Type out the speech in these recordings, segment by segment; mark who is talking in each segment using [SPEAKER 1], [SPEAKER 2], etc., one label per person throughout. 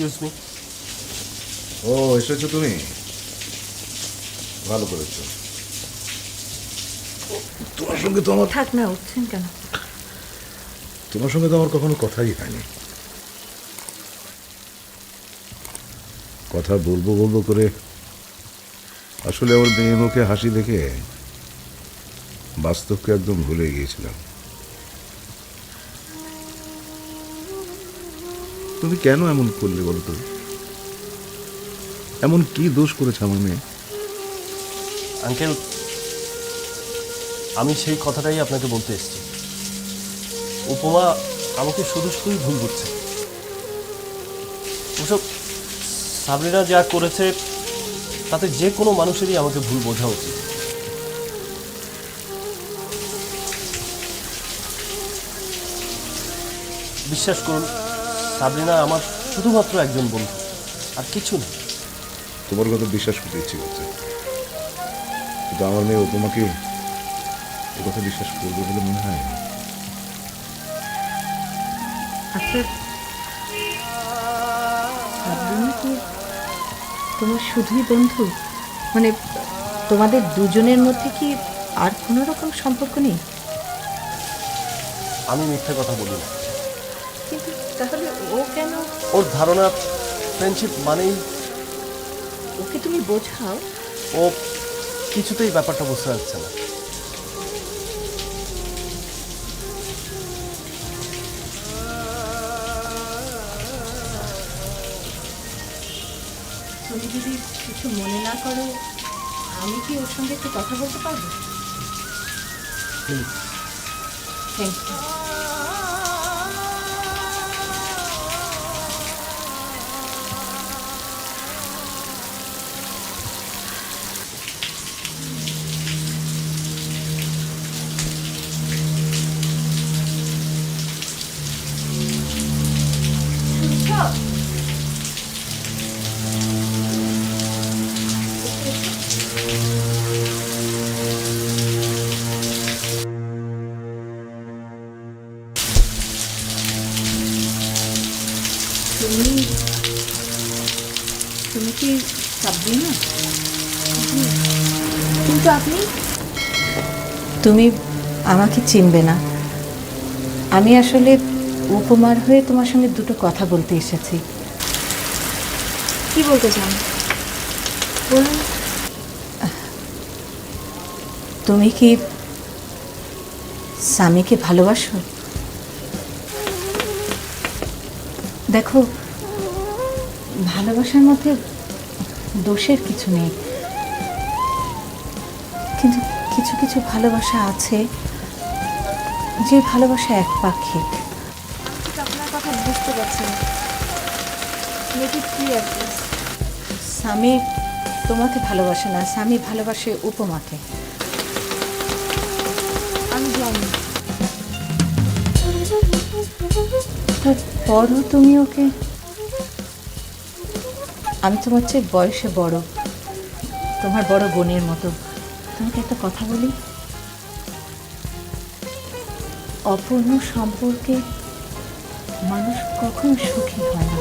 [SPEAKER 1] Excuse me
[SPEAKER 2] ও এসেছ তুমি? ভালো করেছ। তোমার সঙ্গে তো আমার
[SPEAKER 3] থাক না উঠছেন কেন?
[SPEAKER 2] তোমার সঙ্গে তো আমার কখনো কথাই হয়নি। কথা বলব বলব করে আসলে আমার মেয়ে মুখে হাসি দেখে বাস্তবকে একদম ভুলে গিয়েছিলাম। তুমি কেন এমন করলে বলো তো? এমন কি দোষ করেছে আমার মেয়ে?
[SPEAKER 1] আঙ্কেল, আমি সেই কথাটাই আপনাকে বলতে এসেছি। উপমা আমাকে শুধু শুধুই ভুল করছে ওসব সাবরিনা যা করেছে, তাতে যে কোনো মানুষেরই আমাকে ভুল বোঝা উচিত। বিশ্বাস করুন সাবরিনা আমার শুধুমাত্র একজন বন্ধু। আর কিছু না।
[SPEAKER 2] তোমার কথা বিশ্বাস করতে ইচ্ছে করছে। কিন্তু আমার মেয়ে ও তোমাকে এ কথা বিশ্বাস করবে বলে মনে হয় না।
[SPEAKER 3] আচ্ছা সাবরিনা কি তোমার শুধুই বন্ধু? মানে তোমাদের দুজনের মধ্যে কি আর কোনো রকম সম্পর্ক নেই?
[SPEAKER 1] আমি মিথ্যে কথা বলি না।
[SPEAKER 3] কিন্তু তাহলে ও কেন?
[SPEAKER 1] ওর ধারণা ফ্রেন্ডশিপ মানেই
[SPEAKER 3] ওকে তুমি বোঝাও।
[SPEAKER 1] ও কিছুতেই ব্যাপারটা বুঝতে পারছে না।
[SPEAKER 3] তুমি যদি কিছু মনে না করো আমি কি ওর সঙ্গে একটু কথা বলতে পারব? থ্যাংক ইউ তুমি তুমি কি সাবরিনা কিন্তু আপনি তুমি আমাকে চিনবে না। আমি আসলে উপমার হয়ে তোমার সঙ্গে দুটো কথা বলতে এসেছি।
[SPEAKER 4] কি বলতে চান? বলুন।
[SPEAKER 3] তুমি কি স্বামীকে ভালোবাসো? দেখো ভালোবাসার মধ্যে দোষের কিছু নেই। কিন্তু কিছু কিছু ভালোবাসা আছে যে ভালোবাসা এক পাক্ষিক।
[SPEAKER 4] আপনার কথা বুঝতে পারছি না। ক্লিয়ার
[SPEAKER 3] স্বামী তোমাকে ভালোবাসে না স্বামী ভালোবাসে উপমাকে।
[SPEAKER 4] আমি জানি।
[SPEAKER 3] তুমি ওকে। আমি তোমার চেয়ে বয়সে বড় তোমার বড় বোনের মতো। তোমাকে একটা কথা বলি? অপূর্ণ সম্পর্কে মানুষ কখনো সুখী হয় না।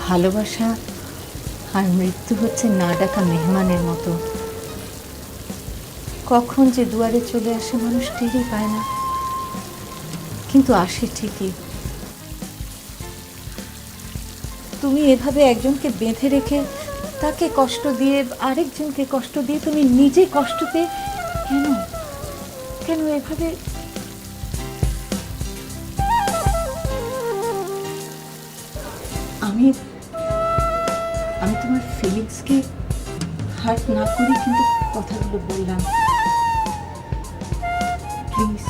[SPEAKER 3] ভালোবাসা আর মৃত্যু হচ্ছে না ডাকা মেহমানের মতো। কখন যে দুয়ারে চলে আসে মানুষ টেরই পায় না। কিন্তু আসে ঠিকই। তুমি এভাবে একজনকে বেঁধে রেখে তাকে কষ্ট দিয়ে আরেকজনকে কষ্ট দিয়ে তুমি নিজে কষ্ট পেয়ে কেন কেন এভাবে? আমি আমি তোমার ফিলিংসকে হার্ট না করে কিন্তু কথাগুলো বললাম। প্লিজ।